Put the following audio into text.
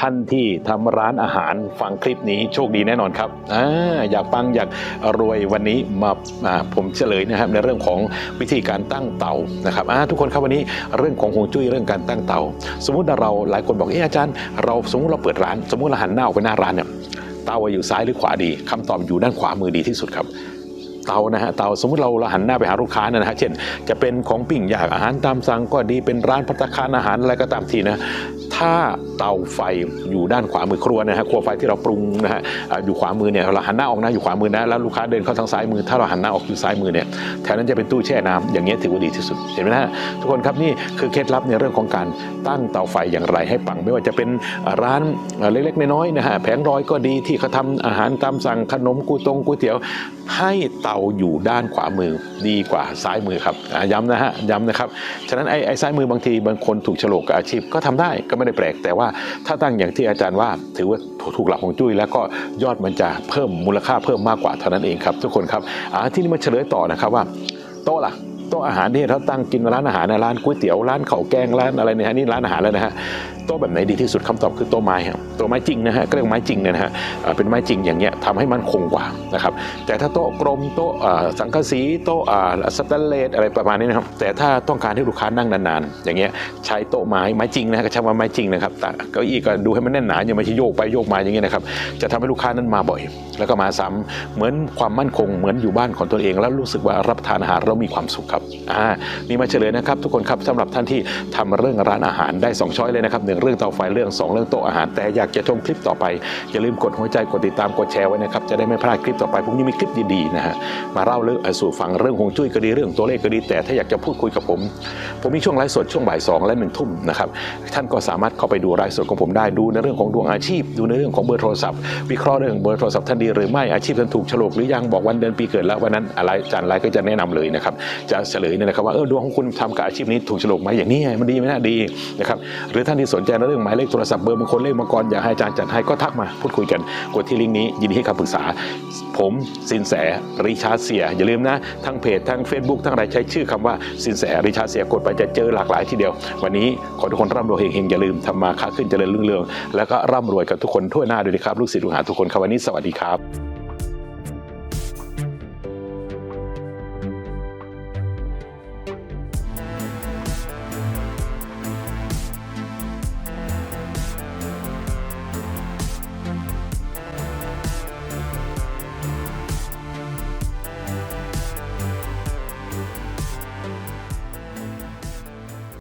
ท่านที่ทำร้านอาหารฟังคลิปนี้โชคดีแน่นอนครับออยากปังอยากรวยวันนี้มาาผมเฉลยนะครับในเรื่องของวิธีการตั้งเตานะครับทุกคนครับวันนี้เรื่องของฮวงจุ้ยเรื่องการตั้งเตา สมมุติเราหลายคนบอกเอออาจารย์ เราสมมติเราเปิดร้าน สมมติเราหันหน้าออกไปหน้าร้านเนี่ยเตาอยู่ซ้ายหรือขวาดีคำตอบอยู่ด้านขวามือดีที่สุดครับเตานะฮะเตาสมมติเราเราหันหน้าไปหาลูกค้านะฮะเช่น จะเป็นของปิ้งย่างอาหารตามสั่งก็ดีเป็นร้านพัตตาคารอาหารอะไรก็ตามทีนะ ถ้าเตาไฟอยู่ด้านขวามือครัวนะฮะครัวไฟที่เราปรุงนะฮะอยู่ขวามือเนี่ยเราหันหน้าออกนะอยู่ขวามือนะแล้วลูกค้าเดินเข้าทางซ้ายมือ ถ้าเราหันหน้าออกอยู่ซ้ายมือเนี่ยแถวนั้นจะเป็นตู้แช่น้ำอย่างเงี้ยถือว่าดีที่สุดเห็นไหมนะฮะทุกคนครับนี่คือเคล็ดลับในเรื่องของการตั้งเตาไฟอย่างไรให้ปังไม่ว่าจะเป็นร้านเล็กๆน้อยๆนะฮะแผงรอยก็ดีที่เขาทำอาหารตามสั่งขนมก๋วยตงก๋วยเตี๋ยว ให้เตาอยู่ด้านขวามือดีกว่าซ้ายมือครับย้ำนะฮะย้ำนะครับฉะนั้นไอ้ไอ้ซ้ายมือบางทีบางคนถูกฉลกกับอาชีพก็ทำได้ก็ไม่ได้แปลก แต่ว่าถ้าตั้งอย่างที่อาจารย์ว่า ถือว่าถูกหลักของจุ้ย แล้วก็ยอดมันจะเพิ่มมูลค่าเพิ่มมากกว่าเท่านั้นเองครับ ทุกคนครับอ่าที่นี่มาเฉลยต่อนะครับว่าโต๊ะล่ะ โต๊ะอาหารที่เราตั้งกินร้านอาหารนะร้านก๋วยเตี๋ยวร้านข้าวแกงร้านอะไรเนี่ยฮะนี่ร้านอาหารแล้วนะฮะโต๊ะแบบไหนดีที่สุดคำตอบคือโต๊ะไม้ครับโต๊ะไม้จริงนะฮะก็เรียกไม้จริงเนี่ยนะฮะเป็นไม้จริงอย่างเงี้ยทำให้มันคงกว่านะครับแต่ถ้าโต๊ะกลมโต๊ะสังกะสีโต๊ะสแตนเลสอะไรประมาณนี้นะครับแต่ถ้าต้องการให้ลูกค้านั่งนานๆ อย่างเงี้ยใช้โต๊ะไม้ไม้จริงนะฮะก็ใช้ว่าไม้จริงนะครับแต่เก้าอี้ก็ดูให้มันแน่นหนาอย่าไม่ใช่โยกไปโยกมาอย่างเงี้ยนะครับจะทำให้ลูกค้านั้นมาบ่อย แล้วก็มาซ้ำเหมือนความมั่นคงเหมือนอยู่บ้านของตนเอง แล้วรู้สึกว่ารับทานอาหารแล้วมีความสุขครับอ่านี่มาเฉลยนะครับ ทุกคนครับสำหรับท่านที่ทำเรื่องร้านอาหารได้สองช้อยเลยนะครับหนึ่งเรื่องเตาไฟเรื่องสองเรื่องโต๊ะอาหาร แต่อยากจะชมคลิปต่อไป อย่าลืมกดหัวใจกดติดตามกดแชร์ไว้นะครับจะได้ไม่พลาดคลิปต่อไปพรุ่งนี้มีคลิปดีๆนะฮะมาเล่าเรื่องสู่ฟังเรื่องฮวงจุ้ยก็ดีเรื่องตัวเลขก็ดี แต่ถ้าอยากจะพูดคุยกับผม ผมมีช่วงไลฟ์สดช่วงบ่ายสองและหนึ่งทุ่มนะครับท่านก็สามารถเข้าไปดูไลฟ์สดของผมได้ดูในเรื่องของดวงอาชีพ ดูในเรื่องของเบอร์โทรศัพท์ วิเคราะห์เรื่องเบอร์โทรศัพท์ท่านดีหรือไม่อาชีพท่านถูกฉลกหรือยังบอกวันเดือนปีเกิดแล้ววันนั้นอะไรจารย์ไลฟ์ก็จะแนะนำเลยนะครับจะเฉลยเนี่ยนะครับว่าเออดวงของคุณทำกับอาชีพนี้ถูกฉลกไหมอย่างนี้ไงมันดีไหมนะดีนะครับหรือท่านที่สนใจเรื่องหมายเลขโทรศัพท์เบอร์บางคนเลขมังกรอยากให้อาจารย์จัดให้ก็ทักมาพูดคุยกันกดที่ลิงก์นี้ยินดีให้คำปรึกษา ผมสินแสริชาเสียอย่าลืมนะทั้งเพจทั้ง Facebook ทั้งอะไรใช้ชื่อคำว่าสินแสริชาเสียกดไปจะเจอหลากหลายทีเดียว วันนี้ขอทุกคนร่ำรวยเฮงๆอย่าลืมทำมาค้าขึ้นเจริญรุ่งเรืองแล้วก็ร่ำรวยกับทุกคนทั่วหน้าด้วยนะครับลูกศิษย์ลูกหาทุกคนครับวันนี้สวัสดีครับ